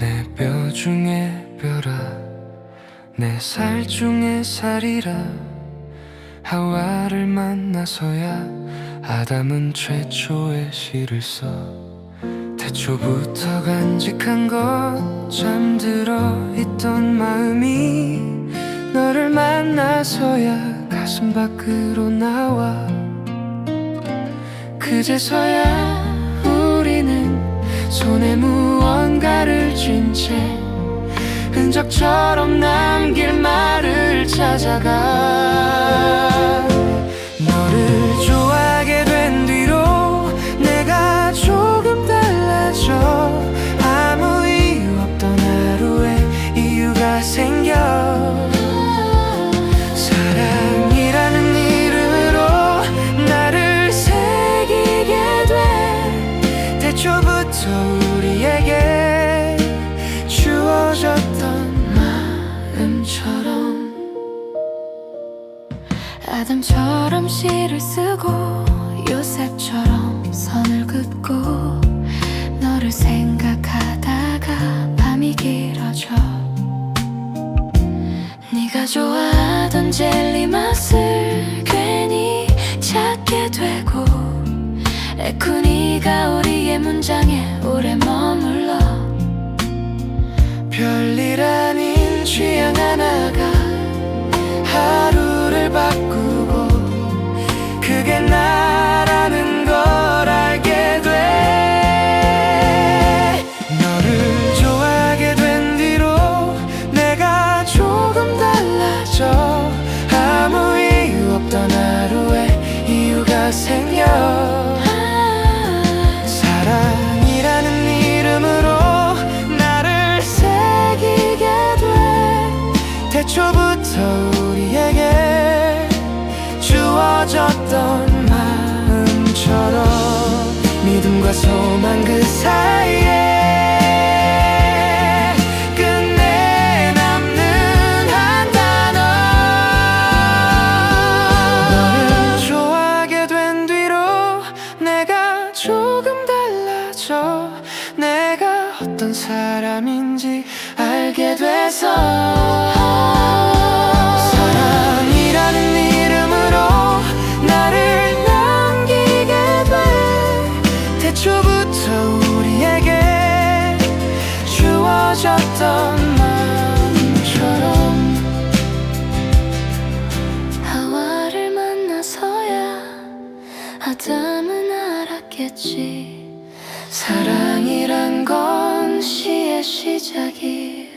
내 뼈 중에 뼈라 내 살 중에 살이라. 하와를 만나서야 아담은 최초의 시를 써. 태초부터 간직한 것 잠들어 있던 마음이 너를 만나서야 가슴 밖으로 나와. 그제서야 우리는 손에 묻 언가를 쥔 채 흔적처럼 남길 말을 찾아가 아담처럼 시를 쓰고 요셉처럼 선을 긋고 너를 생각하다가 밤이 길어져. 네가 좋아하던 젤리 맛을 괜히 찾게 되고 에쿠니가 우리의 문장에 오래 머물러. 별일 생겨. 사랑이라는 이름으로 나를 새기게 돼. 태초부터 우리에게 주어졌던 마음처럼 믿음과 소망 그 사이에 어떤 사람인지 알게 돼서 사랑이라는 이름으로 나를 남기게 돼. 태초부터 우리에게 주어졌던 마음처럼 하와를 만나서야 아담은 알았겠지. 시의 시작이